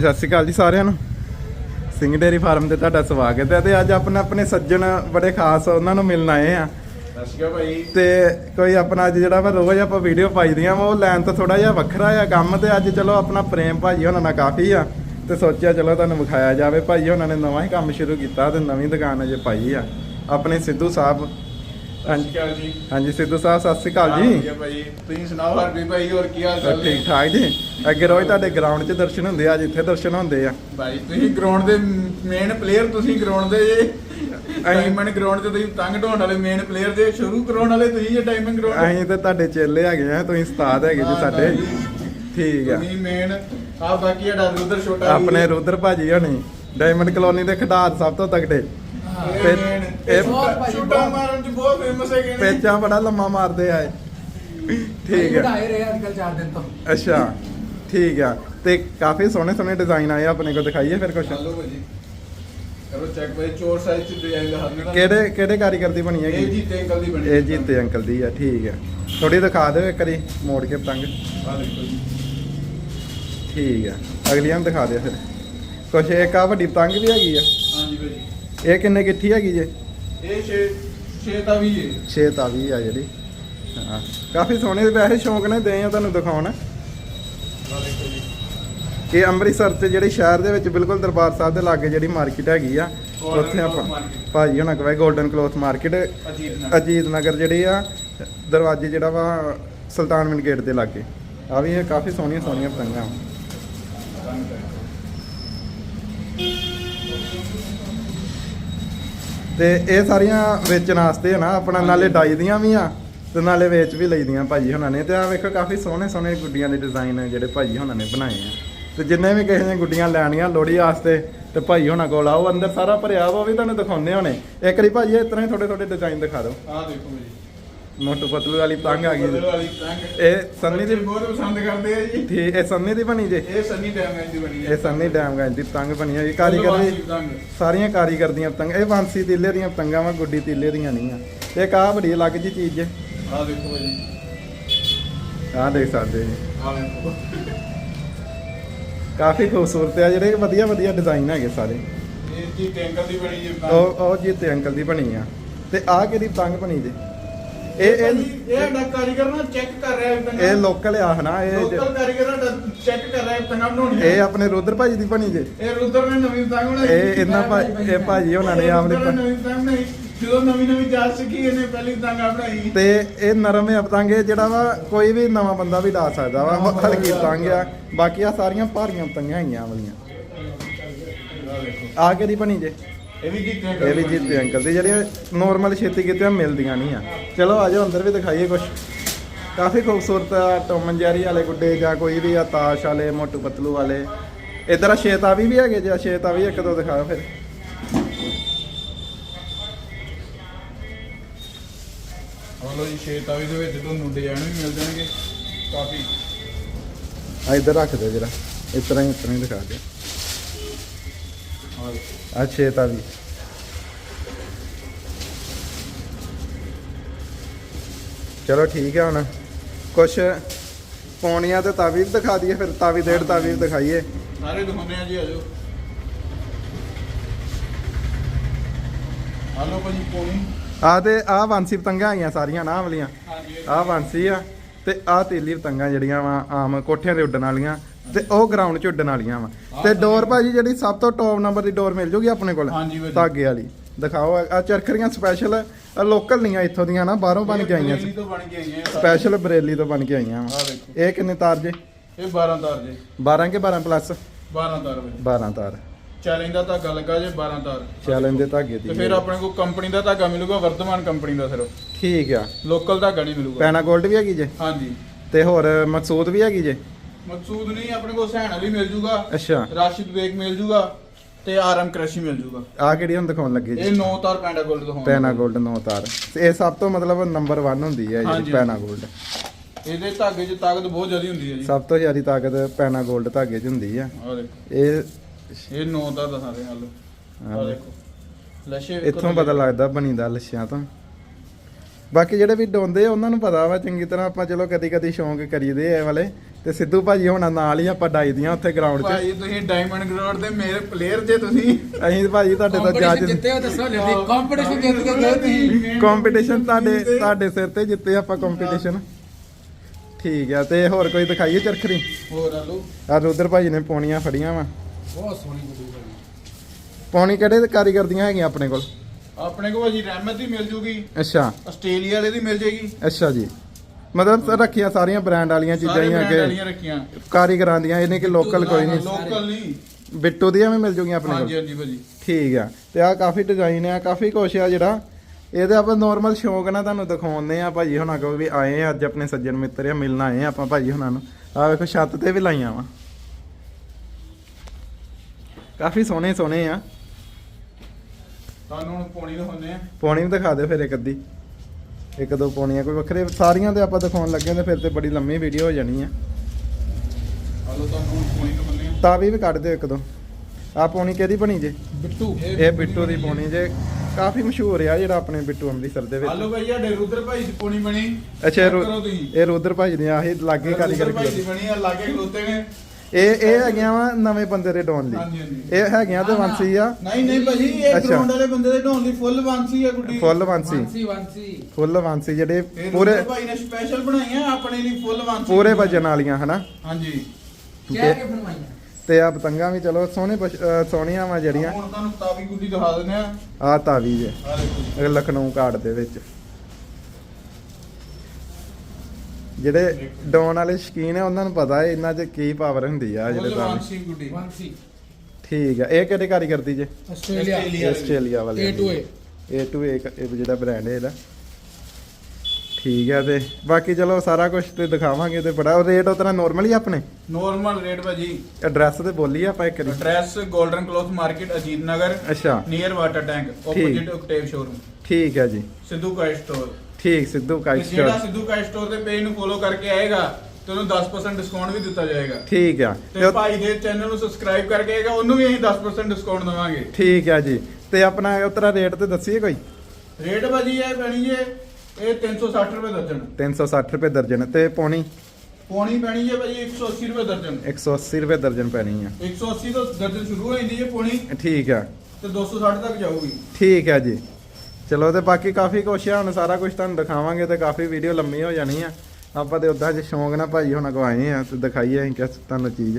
ਸਤਿ ਸ਼੍ਰੀ ਅਕਾਲ ਜੀ ਸਾਰਿਆਂ ਨੂੰ। ਸਿੰਘ ਡੇਰੀ ਫਾਰਮ ਤੇ ਤੁਹਾਡਾ ਸਵਾਗਤ ਹੈ ਤੇ ਅੱਜ ਆਪਣਾ ਆਪਣੇ ਸੱਜਣ ਬੜੇ ਖਾਸ ਉਹਨਾਂ ਨੂੰ ਮਿਲਣ ਆਏ ਆ ਸਤਿ ਸ਼੍ਰੀ ਅਕਾਲ ਭਾਈ। ਤੇ ਕੋਈ ਆਪਣਾ ਅੱਜ ਜਿਹੜਾ ਵਾ ਰੋਜ਼ ਆਪਾਂ ਵੀਡੀਓ ਪਾਈਦੀਆਂ ਵਾ ਉਹ ਲੈਣ ਤੋਂ ਥੋੜਾ ਜਿਹਾ ਵੱਖਰਾ ਆ ਕੰਮ ਤੇ ਅੱਜ ਚਲੋ ਆਪਣਾ ਪ੍ਰੇਮ ਭਾਜੀ ਉਹਨਾਂ ਨਾਲ ਕਾਫੀ ਆ। ਤੇ ਸੋਚਿਆ ਚਲੋ ਤੁਹਾਨੂੰ ਵਿਖਾਇਆ ਜਾਵੇ ਭਾਜੀ ਉਹਨਾਂ ਨੇ ਨਵਾਂ ਹੀ ਕੰਮ ਸ਼ੁਰੂ ਕੀਤਾ ਤੇ ਨਵੀਂ ਦੁਕਾਨ ਅਜੇ ਪਾਈ ਆ। ਆਪਣੇ ਸਿੱਧੂ ਸਾਹਿਬ ਅਕਾਲ ਜੀ। ਹਾਂਜੀ ਸਿੱਧੂ ਸਾਹਿਬ ਸਤਿ ਸ਼੍ਰੀ ਅਕਾਲ ਜੀ। ਵਧੀਆ ਭਾਈ ਤੁਸੀਂ ਸੁਣਾਓ? ਹਰਪ੍ਰੀਤ ਭਾਈ ਹੋਰ ਕੀ ਹਾਲ ਚਾਲ ਠੀਕ ਠਾਕ ਜੀ। ਅੱਗੇ ਰੋਜ਼ ਤੁਹਾਡੇ ਗਰਾਊਂਡ 'ਚ ਦਰਸ਼ਨ ਹੁੰਦੇ ਆ ਅੱਜ ਇੱਥੇ ਦਰਸ਼ਨ ਹੁੰਦੇ ਆ। ਭਾਈ ਤੁਸੀਂ ਗਰਾਊਂਡ ਦੇ ਮੇਨ ਪਲੇਅਰ ਤੁਸੀਂ ਗਰਾਊਂਡ ਦੇ ਜੇ। ਡਾਇਮੰਡ ਗਰਾਊਂਡ ਤੇ ਤੁਸੀਂ ਤੰਗ ਢਾਉਣ ਵਾਲੇ ਮੇਨ ਪਲੇਅਰ ਦੇ ਸ਼ੁਰੂ ਕਰਾਉਣ ਵਾਲੇ ਤੁਸੀਂ ਜੇ ਡਾਇਮੰਡ ਗਰਾਊਂਡ ਅਸੀਂ ਤੇ ਤੁਹਾਡੇ ਚੇਲੇ ਹੈਗੇ ਆ ਤੁਸੀਂ ਉਸਤਾਦ ਹੈਗੇ ਜੀ ਸਾਡੇ। ਠੀਕ ਆ। ਤੁਸੀਂ ਮੇਨ ਆ ਬਾਕੀ ਸਾਡਾ ਰੁਦਰ ਛੋਟਾ। ਆਪਣੇ ਰੁਦਰ ਭਾਜੀ ਹੋਣੀ ਡਾਇਮੰਡ ਕਲੋਨੀ ਦੇ ਖਿਡਾਰ ਸਭ ਤੋਂ ਤਕੜੇ। ਇਹ ਛੋਟਾ ਮਾਰਨ ਚ ਬਹੁਤ ਫੇਮਸ ਹੈਗੇ ਨੇ। ਪੇਚਾਂ ਬੜਾ ਲੰਮਾ ਮਾਰਦੇ ਆਏ ਠੀਕ ਆ ਵਧਾਏ ਰਹੇ ਅੱਜ ਕੱਲ 4 ਦਿਨ ਤੋਂ। ਅੱਛਾ ਠੀਕ ਆ। ਤੇ ਕਾਫੀ ਸੋਹਣੇ ਸੋਹਣੇ ਡਿਜ਼ਾਈਨ ਆਏ ਆ ਆਪਣੇ ਕੋਲ ਦਿਖਾਈਏ ਫਿਰ ਕੁਛ। ਚਲੋ ਭਾਜੀ। ਕਰੋ ਚੈੱਕ ਭਾਈ ਚੋਰ ਸਾਈਜ਼ ਚ ਡਿਜ਼ਾਈਨ ਦਿਖਾਉਂਦੇ ਨਾ ਕਿਹੜੇ ਕਿਹੜੇ ਕਾਰੀਗਰ ਦੀ ਬਣੀ ਇਹ ਹੈਗੀ? ਜੀਤੇ ਅੰਕਲ ਦੀ ਬਣੀ ਇਹ ਜੀਤੇ ਅੰਕਲ ਦੀ ਆ ਠੀਕ ਆ। ਥੋੜੀ ਦਿਖਾ ਦਿਓ ਇੱਕ ਵਾਰੀ ਮੋੜ ਕੇ ਪਤੰਗ। ਆ ਦੇਖੋ ਜੀ। ਠੀਕ ਆ। ਅਗਲੀਆਂ ਨੂੰ ਦਿਖਾ ਦਿਓ ਫਿਰ। ਕੁਛ ਇੱਕ ਆ ਵੱਡੀ ਪਤੰਗ ਵੀ ਹੈਗੀ ਆ। ਹਾਂਜੀ ਭਾਜੀ। ਇਹ ਕਿੰਨੇ ਕਿੱਠੀ ਹੈਗੀ ਜੇ? ਇਹ ਛੇ ਛੇ ਤਾਂ ਵੀ ਹੈ। 6 ਤਾਵੀ ਆ ਜਿਹੜੀ। ਹਾਂ। ਕਾਫੀ ਸੋਹਣੇ ਵੈਸੇ ਸ਼ੌਂਕ ਨੇ ਦੇ ਆ ਤੁਹਾਨੂੰ ਦਿਖਾਉਣ। ਇਹ ਅੰਮ੍ਰਿਤਸਰ ਤੇ ਜਿਹੜੇ ਸ਼ਹਿਰ ਦੇ ਵਿੱਚ ਬਿਲਕੁਲ ਦਰਬਾਰ ਸਾਹਿਬ ਦੇ ਲਾਗੇ ਜਿਹੜੀ ਮਾਰਕੀਟ ਹੈਗੀ ਆ ਉੱਥੇ ਆਪਾਂ। ਭਾਜੀ ਹੁਣਾਂ ਕਵੇ golden cloth market Ajit Nagar. ਜਿਹੜੀ ਆ ਦਰਵਾਜ਼ੇ ਜਿਹੜਾ ਵਾ ਸੁਲਤਾਨ ਮਿੰਟ ਗੇਟ ਦੇ ਲਾਗੇ। ਆ ਵੀ ਇਹ ਕਾਫੀ ਸੋਹਣੀਆਂ ਸੋਹਣੀਆਂ ਪਤੰਗਾਂ। ਤੇ ਇਹ ਸਾਰੀਆਂ ਵੇਚਣ ਵਾਸਤੇ ਨਾ ਆਪਣਾ ਨਾਲੇ ਡਾਈ ਦੀਆਂ ਵੀ ਆ ਤੇ ਨਾਲੇ ਵੇਚ ਵੀ ਲਈਦੀਆਂ ਭਾਜੀ ਹੁਣਾਂ ਨੇ। ਤੇ ਆ ਵੇਖੋ ਕਾਫੀ ਸੋਹਣੇ ਸੋਹਣੇ ਗੁੱਡੀਆਂ ਦੇ ਡਿਜ਼ਾਈਨ ਜਿਹੜੇ ਭਾਜੀ ਹੁਣਾਂ ਨੇ ਬਣਾਏ ਆ। ਤੇ ਜਿੰਨੇ ਵੀ ਕਿਸੇ ਨੇ ਗੁੱਡੀਆਂ ਲੈਣੀਆਂ ਲੋੜੀ ਵਾਸਤੇ ਤੇ ਭਾਈ ਹੁਣਾਂ ਕੋਲ ਆਓ ਅੰਦਰ ਸਾਰਾ ਭਰਿਆ ਵਾ ਉਹ ਵੀ ਤੁਹਾਨੂੰ ਦਿਖਾਉਂਦੇ ਹੋਣੇ। ਇੱਕ ਵਾਰੀ ਭਾਜੀ ਇਸ ਤਰ੍ਹਾਂ ਹੀ ਥੋੜੇ ਥੋੜੇ ਡਿਜ਼ਾਈਨ ਦਿਖਾ ਦਿਓ। ਆ ਦੇਖੋ ਜੀ ਮੋਟੂ ਪਤਲੂ ਵਾਲੀ ਪਤੰਗ ਆ ਗਈ ਜੀ। ਵਾਲੀ। ਇਹ ਸੰਨੀ ਦੀ ਬਹੁਤ ਪਸੰਦ ਕਰਦੇ ਆ ਜੀ। ਠੀਕ ਇਹ ਸੰਨੀ ਦੀ ਬਣੀ ਜੇ? ਇਹ ਸੰਨੀ ਡੈਮੇਜ ਦੀ ਬਣੀ ਹੈ ਇਹ ਸੰਨੀ ਡੈਮ ਗੰਜ ਦੀ ਪਤੰਗ ਬਣੀ ਹੋਈ ਕਾਰੀਗਰ ਫੁੱਲਵਾਸੀ ਦੀ ਪਤੰਗ। ਸਾਰੀਆਂ ਕਾਰੀਗਰ ਦੀਆਂ ਪਤੰਗ ਇਹ ਵਾਂਸੀ ਤੀਲੇ ਦੀਆਂ ਪਤੰਗਾਂ ਵਾ ਗੁੱਡੀ ਤੀਲੇ ਦੀਆਂ ਨਹੀਂ ਆ। ਤੇ ਇੱਕ ਆਹ ਬੜੀ ਅਲੱਗ ਜੀ ਚੀਜ਼ ਜੇ। ਆ ਦੇਖੋ ਜੀ ਆਹ ਦੇਖ ਸਕਦੇ ਜੀ। ਦੇਖੋ। ਕਾਫੀ ਖੂਬਸੂਰਤ ਆ ਜਿਹੜੇ ਵਧੀਆ ਵਧੀਆ ਡਿਜ਼ਾਈਨ ਹੈਗੇ ਸਾਰੇ। ਇਹ ਜੀ ਟੈਂਕਲ ਦੀ ਬਣੀ ਜੀ। ਉਹ ਉਹ ਜੀ ਤੇ ਅੰਕਲ ਦੀ ਬਣੀ ਆ। ਤੇ ਆਹ ਕਿਹਦੀ ਪਤੰਗ ਬਣੀ ਜੇ? ਇਹ ਇਹ ਇਹ ਡਾ ਕਾਰੀਗਰ ਨਾ ਚੈੱਕ ਕਰ ਰਿਹਾ ਹੈ ਪਤੰਗ ਇਹ ਲੋਕਲ ਆ ਹਨਾ ਇਹ ਲੋਕਲ ਕਾਰੀਗਰ ਨਾ ਚੈੱਕ ਕਰ ਰਿਹਾ ਹੈ ਪਤੰਗਾਂ ਬਣਾਉਣੀ ਇਹ ਆਪਣੇ ਰੁਦਰ ਭਾਜੀ ਦੀ ਬਣੀ ਜੇ। ਇਹ ਰੁਦਰ ਨੇ ਨਵੀਂ ਪਤੰਗ ਬਣਾਈ ਇਹ ਇਹਨਾਂ ਭਾ- ਇਹ ਭਾਜੀ ਉਹਨਾਂ ਨੇ ਆਪਣੇ ਰੁਦਰ ਨੇ ਨਵੀਂ ਪਤੰਗ ਬਣਾਈ। ਜਦੋਂ ਨਵੀਂ ਨਵੀਂ ਜਾ ਸਿੱਖੀ ਇਹਨੇ ਪਹਿਲੀ ਪਤੰਗ ਆ ਬਣਾਈ। ਤੇ ਇਹ ਨਰਮ ਹੈ ਪਤੰਗ ਇਹ ਜਿਹੜਾ ਵਾ ਕੋਈ ਵੀ ਨਵਾਂ ਬੰਦਾ ਵੀ ਲਾ ਸਕਦਾ ਵਾ ਹ- ਹਲਕੀ ਪਤੰਗ ਆ। ਬਾਕੀ ਆ ਸਾਰੀਆਂ ਭਾਰੀਆਂ ਪਤੰਗਾਂ ਹੈਗੀਆਂ ਵਾਲੀਆਂ। ਆ ਕਿਹਦੀ ਬਣੀ ਜੇ? ਇਹ ਵੀ ਜੀਤੇ ਇਹ ਵੀ ਜੀਤੇ ਅੰਕਲ? ਦੀ ਜਿਹੜੀਆਂ ਨਾਰਮਲ ਛੇਤੀ ਕਿਤੇ ਮਿਲਦੀਆਂ ਨਹੀਂ ਆ। ਚਲੋ ਆਜੋ ਅੰਦਰ ਵੀ ਦਿਖਾਈਏ ਕੁਝ ਕਾਫੀ ਖੂਬਸੂਰਤ ਆ ਟੌਮ ਐਂਡ ਜੈਰੀ ਵਾਲੇ ਗੁੱਡੇ ਜਾਂ ਕੋਈ ਵੀ ਆ ਤਾਸ਼ ਵਾਲੇ ਮੋਟੂ ਪਤਲੂ ਵਾਲੇ। ਇਧਰ ਆ ਛੇਤਾਵੀ ਵੀ ਹੈਗੇ ਜਾਂ? ਛੇਤਾਵੀ ਇੱਕ ਦੋ ਦਿਖਾਓ ਫਿਰ। ਹਲੋ ਜੀ ਛੇ ਤਾਵੀ ਦੇ ਵਿੱਚ ਤੁਹਾਨੂੰ ਡਿਜ਼ਾਈਨ ਵੀ ਮਿਲ ਜਾਣਗੇ। ਕਾਫੀ। ਆ ਇੱਧਰ ਰੱਖ ਦਿਓ ਜਰਾ। ਇਸ ਤਰ੍ਹਾਂ ਹੀ ਇਸ ਤਰ੍ਹਾਂ ਹੀ ਦਿਖਾ ਦਿਓ। ਆ ਛੇਤਾਵੀ ਚਲੋ ਠੀਕ ਹੈ ਹੁਣ ਕੁਛ ਪੌਣੀਆਂ ਤੇ ਤਾਵੀ ਵੀ ਦਿਖਾ ਦਈਏ ਫਿਰ ਤਾਵੀ ਡੇਢ ਤਾਵੀ ਵੀ ਦਿਖਾਈਏ ਸਾਰੇ ਦਿਖਾਉਂਦੇ ਆ ਜੀ ਆਜੋ ਹਲੋ ਭਾਜੀ ਪੋਣੀ ਆ ਤੇ ਆ ਵਾਂਸੀ ਪਤੰਗਾਂ ਆਈਆਂ ਸਾਰੀਆਂ ਨਾ ਆਹ ਵਾਲੀਆਂ ਆ ਵਾਂਸੀ ਆ ਤੇ ਆ ਤੇਲੀ ਪਤੰਗਾਂ ਜਿਹੜੀਆਂ ਵਾ ਆਮ ਕੋਠਿਆਂ ਤੇ ਉੱਡਣ ਵਾਲੀਆਂ ਤੇ ਉਹ ਗਰਾਊਂਡ 'ਚ ਉੱਡਣ ਵਾਲੀਆਂ ਵਾ। ਤੇ ਡੋਰ ਭਾਜੀ ਜਿਹੜੀ ਸਭ ਤੋਂ ਟੌਪ ਨੰਬਰ ਦੀ ਡੋਰ ਮਿਲ ਜੂਗੀ ਆਪਣੇ ਕੋਲ ਹਾਂਜੀ ਭਾਜੀ। ਧਾਗੇ ਵਾਲੀ। ਦਿਖਾਓ ਆ ਚਰਖਰੀਆਂ ਸਪੈਸ਼ਲ ਲੋਕਲ ਨਹੀਂ ਆ ਇੱਥੋਂ ਦੀਆਂ ਨਾ ਬਾਹਰੋਂ ਬਣ ਕੇ ਆਈਆਂ ਬਰੇਲੀ ਤੋਂ ਬਣ ਕੇ ਆਈਆਂ ਇਹ ਸਾਰੀਆਂ। ਸਪੈਸ਼ਲ ਬਰੇਲੀ ਤੋਂ ਬਣ ਕੇ ਆਈਆਂ ਵਾ। ਆਹ ਦੇਖੋ। ਇਹ ਕਿੰਨੇ ਤਾਰ ਜੇ? ਇਹ 12 ਤਾਰ ਜੀ। 12 ਕੇ 12 ਪਲੱਸ 12 ਤਾਰ ਭਾਜੀ। 12 ਤਾਰ। ਚੈਲੰਜ ਦਾ ਧਾਗਾ ਲੱਗਾ ਜੇ 12 ਤਾਰ। ਚੈਲੰਜ ਦੇ ਧਾਗੇ ਤੇ ਦੀ ਫਿਰ ਆਪਣੇ ਕੋਲ ਕੰਪਨੀ ਦਾ ਧਾਗਾ ਮਿਲੂਗਾ ਵਰਧਮਾਨ ਕੰਪਨੀ ਦਾ ਸਿਰਫ। ਠੀਕ ਆ। ਲੋਕਲ ਧਾਗਾ ਨਹੀਂ ਮਿਲੂਗਾ। ਪੈਨਾ 골ਡ ਵੀ ਹੈਗੀ ਜੇ? ਹਾਂਜੀ। ਤੇ ਹੋਰ ਮਕਸੂਦ ਵੀ ਹੈਗੀ ਜੇ? ਮਕਸੂਦ ਨਹੀਂ ਆਪਣੇ ਕੋਲ ਸਹਿਣ ਵਾਲੀ ਮਿਲ ਜੂਗਾ ਅੱਛਾ ਰਾਸ਼ਿਦ ਬੇਗ ਮਿਲ ਜੂਗਾ ਤੇ ਆਰਮ ਕ੍ਰਸ਼ੀ ਮਿਲ ਜੂਗਾ ਆ ਕਿਹੜੀ ਹੁਣ ਦਿਖਾਉਣ ਲੱਗੇ ਇਹ 9 ਤਾਰ ਪੈਂਡਾ ਗੋਲਡ ਤੋਂ ਹੋਣਾ ਪੈਨਾ 골ਡ ਤਾਰ ਇਹ ਸਭ ਤੋਂ ਮਤਲਬ ਨੰਬਰ 1 ਹੁੰਦੀ ਹੈ ਹਾਂਜੀ। ਜਿਹੜੀ ਪੈਨਾ ਇਹਦੇ ਧਾਗੇ 'ਚ ਤਾਕਤ ਬਹੁਤ ਜ਼ਿਆਦਾ ਹੁੰਦੀ ਹੈ ਜੀ ਸਭ ਤੋਂ ਜ਼ਿਆਦਾ ਤਾਕਤ ਪੈਨਾ 골ਡ ਧਾਗੇ 'ਚ ਹੁੰਦੀ ਹੈ ਆਹ ਦੇਖੋ ਇਹ ਇਹ 9 ਤਾਰ ਦਾ ਸਾਰੇ ਹੱਲ ਆਹ ਦੇਖੋ ਲਸ਼ੇ ਇੱਥੋਂ ਪਤਾ ਲੱਗਦਾ ਬਣੀ ਦਾ ਲੱਛਿਆਂ ਤੋਂ ਬਾਕੀ ਜਿਹੜੇ ਵੀ ਡੋਂਦੇ ਉਹਨਾਂ ਨੂੰ ਪਤਾ ਵਾ ਚੰਗੀ ਤਰ੍ਹਾਂ ਆਪਾਂ ਚਲੋ ਕਦੀ ਕਦੀ ਸ਼ੌਂਕ ਕਰੀਦੇ ਆ ਵਾਲੇ ਤੇ ਸਿੱਧੂ ਭਾਜੀ ਹੋਣਾ ਨਾਲ ਹੀ ਆਪਾਂ ਡਾਈ ਦੀਆਂ ਉੱਥੇ ਗਰਾਊਂਡ 'ਚ। ਭਾਈ ਤੁਸੀਂ ਡਾਇਮੰਡ ਗਰਾਊਂਡ ਦੇ ਮੇਰੇ ਪਲੇਅਰ ਜੇ ਤੁਸੀਂ। ਅਸੀਂ ਭਾਜੀ ਤੁਹਾਡੇ ਤੋਂ ਜੱਜ ਜਿੱਤੇ ਹੋ ਦੱਸੋ ਜਲਦੀ ਕੰਪੀਟੀਸ਼ਨ ਜਿੱਤ ਕੇ ਗਏ ਤੁਸੀਂ। ਕੰਪੀਟੀਸ਼ਨ ਤੁਹਾਡੇ ਤੁਹਾਡੇ ਸਿਰ ਤੇ ਜਿੱਤੇ ਆਪਾਂ ਕੰਪੀਟੀਸ਼ਨ ਠੀਕ ਆ ਤੇ ਹੋਰ ਕੋਈ ਦਿਖਾਈਏ ਚਰਖਰੀ? ਹੋਰ ਆਲੂ। ਆ ਰੁਦਰ ਭਾਜੀ ਨੇ ਪੌਣੀਆਂ ਫੜੀਆਂ ਵਾ। ਬਹੁਤ ਸੋਹਣੀ ਗੁੱਡੀ ਬਣੀ ਪੌਣੀ ਕਿਹੜੇ ਕਾਰੀਗਰ ਦੀਆਂ ਹੈਗੀਆਂ ਆਪਣੇ ਕੋਲ? ਆਪਣੇ ਕੋਲ ਭਾਜੀ ਰਹਿਮਤ ਦੀ ਮਿਲ ਜੂਗੀ। ਅੱਛਾ। ਆਸਟ੍ਰੇਲੀਆ ਵਾਲੇ ਦੀ ਮਿਲ ਜੇਗੀ। ਅੱਛਾ ਜੀ। ਮਤਲਬ ਰੱਖੀਆਂ ਸਾਰੀਆਂ ਬ੍ਰਾਂਡ ਵਾਲੀਆਂ ਚੀਜ਼ਾਂ ਹੀ ਅੱਗੇ। ਰੱਖੀਆਂ। ਕਾਰੀਗਰਾਂ ਦੀਆਂ ਇਹਨੇ ਕਿ ਲੋਕਲ ਕੋਈ ਨਹੀਂ। ਲੋਕਲ ਨਹੀਂ। ਬਿੱਟੂ ਦੀਆਂ ਵੀ ਮਿਲ ਜੂਗੀਆਂ ਆਪਣੇ ਹਾਂਜੀ ਕੋਲ। ਹਾਂਜੀ ਭਾਜੀ। ਠੀਕ ਆ। ਤੇ ਆ ਕਾਫੀ ਡਿਜ਼ਾਈਨ ਆ ਕਾਫੀ ਕੁਛ ਆ ਜਿਹੜਾ। ਇਹਦੇ ਆਪਾਂ ਨਾਰਮਲ ਸ਼ੌਕ ਨਾਲ ਤੁਹਾਨੂੰ ਦਿਖਾਉਂਦੇ ਆ ਭਾਜੀ ਹੁਣਾਂ ਕੋਲ ਵੀ ਆਏ ਆ ਅੱਜ ਆਪਣੇ ਸੱਜਣ ਮਿੱਤਰ ਆ ਮਿਲਣ ਆਏ ਆ ਆਪਾਂ ਭਾਜੀ ਹੁਣਾਂ ਨੂੰ। ਆ ਵੇਖੋ ਛੱਤ ਤੇ ਵੀ ਲਾਈਆਂ ਵਾ। ਕਾਫੀ ਸੋਹਣੇ ਸੋਹਣੇ ਆ। ਤੁਹਾਨੂੰ ਹੁਣ ਪੌਣੀ ਦਿਖਾਉਂਦੇ ਆ। ਪੌਣੀ ਵੀ ਦਿਖਾ ਦੇ ਫਿਰ ਇੱਕ ਅੱਧੀ। ਇੱਕ ਦੋ ਪੌਣੀਆਂ ਕੋਈ ਵੱਖਰੇ ਸਾਰੀਆਂ ਤੇ ਆਪਾਂ ਦਿਖਾਉਣ ਲੱਗੇ ਤੇ ਫਿਰ ਤੇ ਬੜੀ ਲੰਮੀ ਵੀਡੀਓ ਹੋ ਜਾਣੀ ਆ। ਤੁਹਾਨੂੰ ਪੌਣੀ ਆ। ਤਾਵੀ ਵੀ ਕੱਢ ਦਿਓ ਇੱਕ ਦੋ। ਆ ਪੌਣੀ ਕਿਹਦੀ ਬਣੀ ਜੇ? ਬਿੱਟੂ। ਇਹ ਬਿੱਟੂ ਦੀ ਪੌਣੀ ਜੇ। ਕਾਫੀ ਮਸ਼ਹੂਰ ਆ ਜਿਹੜਾ ਆਪਣੇ ਬਿੱਟੂ ਅੰਮ੍ਰਿਤਸਰ ਦੇ ਵਿੱਚ। ਆਲੋ ਭਾਈ ਆ ਰੁਦਰ ਭਾਈ ਦੀ ਪੌਣੀ ਬਣੀ। ਅੱਛਾ ਇਹ ਰੁਦਰ ਭਾਜੀ ਨੇ ਆਹੀ ਲਾਗੇ ਕਾਰੀਗਰ ਭਾਈ ਦੀ ਬਣੀ ਆ ਲਾਗੇ ਖਲੋਤੇ ਨੇ। ਇਹ ਇਹ ਹੈਗੀਆਂ ਵਾ ਨਵੇਂ ਬੰਦੇ ਦੇ ਹਾਂਜੀ, ਲਈ। ਹਾਂਜੀ। ਇਹ ਹੈਗੀਆਂ ਤੇ ਵੰਸੀ ਆ। ਨਹੀਂ ਨਹੀਂ ਭਾਜੀ ਇਹ ਅੱਛਾ। ਗਰਾਊਂਡ ਵਾਲੇ ਬੰਦੇ ਦੇ ਢੋਣ ਦੀ ਫੁੱਲ ਵਾਂਸੀ ਆ ਗੁੱਡੀ। ਫੁੱਲ ਵੰਸੀ ਵਾਂਸੀ ਵਾਂਸੀ ਫੁੱਲ ਵੰਸੀ ਜਿਹੜੇ ਪੂਰੇ ਰੁਦਰ ਭਾਈ ਨੇ ਸਪੈਸ਼ਲ ਬਣਾਈਆਂ ਆਪਣੇ ਲਈ ਫੁੱਲ ਵਾਂਸੀ ਪੂਰੇ ਵਜਨ ਵਾਲੀਆਂ ਹਨਾ? ਹਾਂਜੀ। ਕਹਿ ਕੇ ਬਣਵਾਈਆਂ। ਤੇ ਆ ਪਤੰਗਾਂ ਵੀ ਚਲੋ ਸੋਹਣੇ ਪਸ਼- ਅਹ ਸੋਹਣੀਆਂ ਵਾ ਜਿਹੜੀਆਂ। ਹੁਣ ਤੁਹਾਨੂੰ ਤਾਵੀ ਗੁੱਡੀ ਦਿਖਾ ਦਿੰਦੇ ਆ। ਆ ਤਾਵੀ ਜੇ ਆ ਦੇਖੋ ਜੀ। ਇਹ ਲਖਨਊ ਕਾਰਡ ਦੇ ਵਿੱਚ। ਜਿਹੜੇ ਡਾਉਣ ਵਾਲੇ ਸ਼ਕੀਨ ਆ ਉਹਨਾਂ ਨੂੰ ਪਤਾ ਹੈ ਇਹਨਾਂ 'ਚ ਕੀ ਪਾਵਰ ਹੁੰਦੀ ਆ ਜਿਹੜੇ ਵਾਂਸੀ ਗੁੱਡੀ। ਵਾਂਸੀ। ਠੀਕ ਆ ਇਹ ਕਿਹੜੇ ਕਾਰੀਗਰ ਦੀ ਜੇ? ਆਸਟ੍ਰੇਲੀਆ। ਆਸਟ੍ਰੇਲੀਆ। ਵਾਲੇ। A to A। A to A ਕ- ਜਿਹੜਾ ਬ੍ਰਾਂਡ ਹੈ ਇਹਦਾ। ਠੀਕ ਹੈ ਤੇ ਬਾਕੀ ਚਲੋ ਸਾਰਾ ਕੁਝ ਤੇ ਦਿਖਾਵਾਂਗੇ ਤੇ ਬੜਾ ਰੇਟ ਉਤਨਾ ਨਾਰਮਲ ਹੀ ਆਪਣੇ? ਨੋਰਮਲ ਰੇਟ ਭਾਜੀ ਐਡਰੈਸ ਤੇ ਬੋਲੀ ਆਪਾਂ ਇੱਕ ਵਾਰੀ। Address golden cloth market Ajit Nagar ਅੱਛਾ near water tank opposite Octave showroom ਠੀਕ ਹੈ ਜੀ। ਸਿੱਧੂ ਸਟੋਰ ਠੀਕ ਸਿੱਧੂ ਤੇ ਕਾਈਟ ਜਿਹੜਾ ਸਟੋਰ ਸਿੱਧੂ ਕਾਈ ਸਟੋਰ ਦੇ ਪੇਜ ਨੂੰ ਫੋਲੋ ਕਰਕੇ ਆਏਗਾ ਤੇ ਉਹਨੂੰ 10% ਡਿਸਕਾਊਂਟ ਵੀ ਦਿੱਤਾ ਜਾਏਗਾ। ਠੀਕ ਆ। ਤੇ ਤੇ ਭਾਈ ਦੇ ਚੈਨਲ ਨੂੰ ਸਬਸਕ੍ਰਾਈਬ ਕਰਕੇ ਆਏਗਾ ਉਹਨੂੰ ਵੀ ਅਸੀਂ 10% ਡਿਸਕਾਊਂਟ ਦਵਾਂਗੇ। ਠੀਕ ਆ ਜੀ। ਤੇ ਆਪਣਾ ਉਤਰਾ ਰੇਟ ਤੇ ਦੱਸੀਏ ਕੋਈ? ਰੇਟ ਭਾਜੀ ਇਹ ਪੈਣੀ ਜੇ ਇਹ 360 ਰੁਪਏ ਦਰਜਨ। 360 ਰੁਪਏ ਦਰਜਨ। ਤੇ ਪੌਣੀ? ਪੌਣੀ ਪੈਣੀ ਜੇ ਭਾਜੀ 180 ਰੁਪਏ ਦਰਜਨ। 180 ਰੁਪਏ ਦਰਜਨ ਪੈਣੀ ਆ। 180 ਤੋਂ ਦਰਜਨ ਸ਼ੁਰੂ ਹੋ ਜਾਂਦੀ ਹੈ ਪੌਣੀ। ਠੀਕ ਆ। ਤੇ 260 ਤੱਕ ਜਾਊਗੀ। ਠੀਕ ਆ ਜੀ। ਚਲੋ ਤੇ ਬਾਕੀ ਕਾਫੀ ਕੁਛ ਆ, ਹੁਣ ਸਾਰਾ ਕੁਝ ਤੁਹਾਨੂੰ ਦਿਖਾਵਾਂਗੇ ਤੇ ਕਾਫੀ ਵੀਡੀਓ ਲੰਮੀ ਹੋ ਜਾਣੀ ਆ। ਆਪਾਂ ਤੇ ਉਦਾਂ ਜੇ ਸ਼ੌਂਕ ਨਾਲ ਭਾਜੀ ਹੁਣਾਂ ਕੋ ਆਏ ਆ ਤੇ ਦਿਖਾਈਏ ਅਸੀਂ ਕਿਸ ਤੁਹਾਨੂੰ ਚੀਜ਼